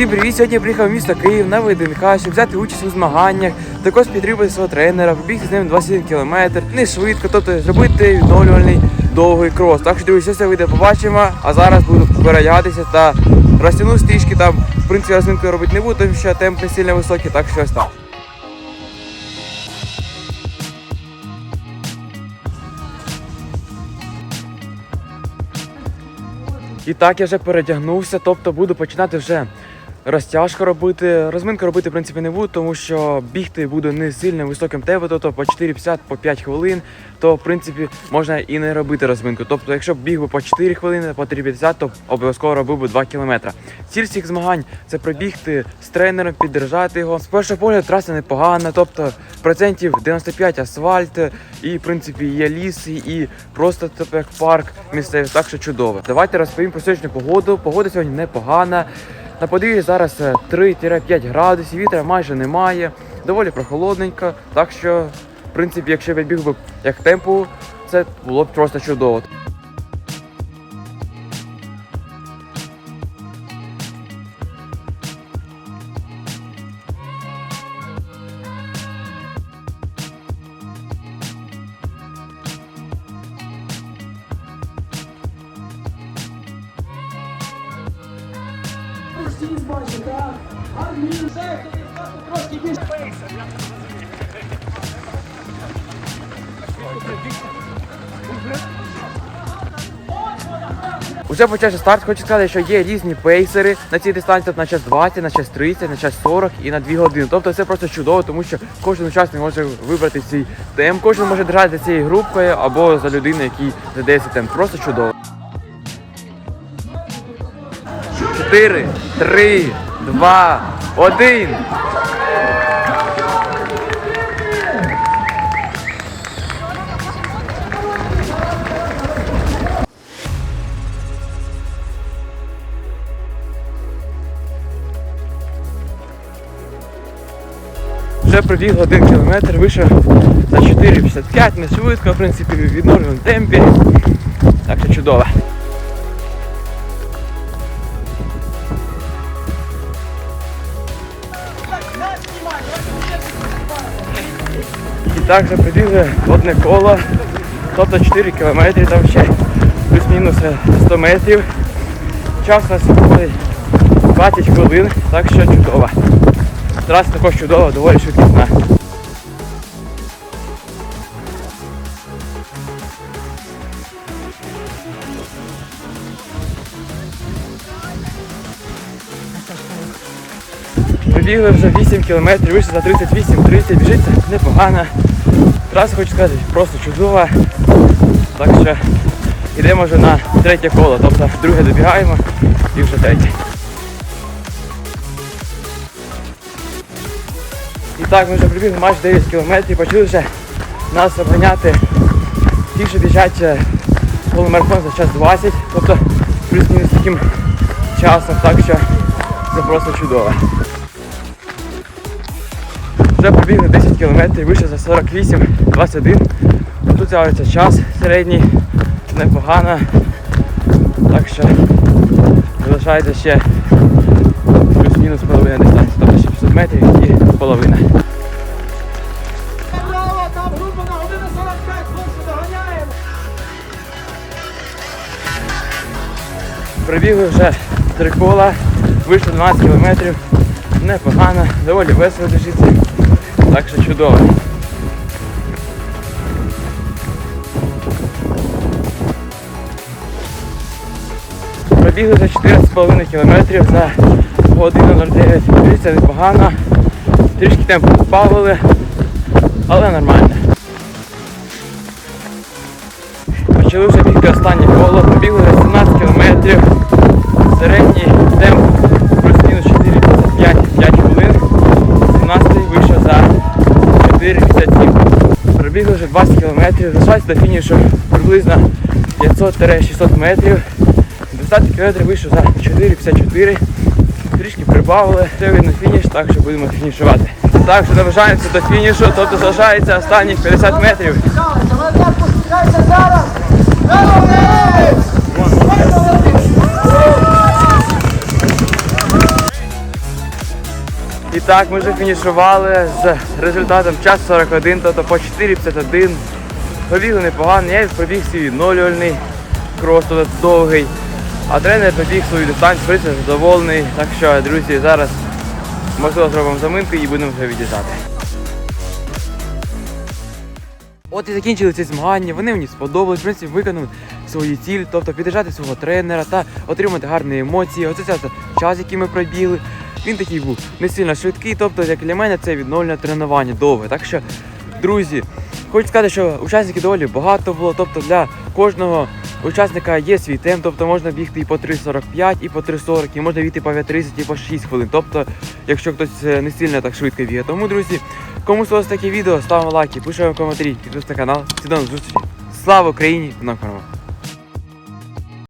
Всім привіт! Сьогодні я приїхав в місто Київ на ВДНК, щоб взяти участь у змаганнях, також підтримати свого тренера, побігти з ним 21 км, не швидко, тобто зробити відновлювальний довгий крос. Так що дивіться, все вийде, побачимо. А зараз буду передягатися та розтягну стрічки там. В принципі, розминку робити не буду, тому що темп не сильно високий, так що ось так. І так я вже передягнувся, тобто буду починати вже розтяжку робити. Розминку робити, в принципі, не буду, тому що бігти буду не сильно високим темпом, тобто по 4,50 по 5 хвилин, то в принципі можна і не робити розминку. Тобто, якщо б біг би по 4 хвилини, по 3,50, то обов'язково робив би 2 кілометри. Ціль всіх змагань це пробігти з тренером, піддержати його. З першого погляду траса непогана, тобто процентів 95 асфальт, і в принципі є ліс, і просто типу, як парк місцевий, так що чудово. Давайте розповім про сьогоднішню погоду. Погода сьогодні непогана. На подвір'ї зараз е, 3-5 градусів, вітра майже немає, доволі прохолодненько. Так що, в принципі, якщо я біг би як темпу, це було б просто чудово. Уже почався старт, хочу сказати, що є різні пейсери на цій дистанції, на час 20, на час 30, на час 40 і на 2 години. Тобто це просто чудово, тому що кожен учасник може вибрати свій темп, кожен може держати за цією групкою або за людиною, який задає цей темп. Просто чудово. 4, 3, 2, 1. Вже пробіг один кілометр, вийшов за 4,55, не швидко, в принципі, в відновленому темпі. Так що чудово. І так вже прибігли одне коло, тобто 4 кілометри, там ще плюс-мінус 100 метрів. Час у нас були 20 хвилин, так що чудово. Траса також чудова, доволі швидкісна. Прибігли вже 8 кілометрів, вийшли за 38-30, біжиться непогано. Траса, хочу сказати, просто чудова. Так що йдемо вже на третє коло, тобто друге добігаємо і вже третє. І так, ми вже прибігли майже 9 кілометрів, почали вже нас обганяти ті, що біжать е, полумарафон за час 20, тобто плюс-мінус таким часом, так що це просто чудово. Вже пробігли 10 кілометрів, вийшли за 48, 21. Тут з'явиться час середній, непогано. Так що залишається ще плюс-мінус половина дистанції, тобто ще 500 метрів і половина. Браво, там група на годину 45, хлопці, доганяємо. Прибігли вже три кола, вийшло 12 кілометрів. Непогано, доволі весело біжиться. Так що чудово. Пробігли вже 14,5 кілометрів за годину 09. Дивіться, непогано. Трішки темпу збавили, але нормально. Почали вже бігти останнє коло, вже 17 кілометрів. Середній темп плюс-мінус 4,55 5 хвилин. 17 вийшов за 4,57. Пробігли вже 20 кілометрів, до фінішу приблизно 500-600 метрів. 20 кілометрів вийшов за 4,54. Трішки прибавили, це видно фініш, так що будемо фінішувати. Так що наближаємося до фінішу, тобто залишається останніх 50 метрів. І так, ми вже фінішували з результатом час 41, тобто по 4,51. Побігли непогано, я пробіг свій нолювальний крос тут довгий. А тренер побіг свою дистанцію, в задоволений. Так що, друзі, зараз можливо зробимо заминку і будемо вже від'їжджати. От і закінчили ці змагання, вони мені сподобались, в принципі, виконали свою ціль, тобто підтримати свого тренера та отримати гарні емоції. Оце це час, який ми пробігли. Він такий був не сильно швидкий, тобто, як для мене, це відновлення тренування довге. Так що, друзі, хочу сказати, що учасників доволі багато було, тобто для кожного учасника є свій темп, тобто можна бігти і по 3.45, і по 3.40, і можна бігти по 5.30, і по 6 хвилин. Тобто, якщо хтось е, не сильно так швидко бігає. Тому, друзі, кому сподобалось таке відео, ставимо лайки, пишемо коментарі, підписуйтесь на канал. Всі до зустрічі. Слава Україні! Перемог!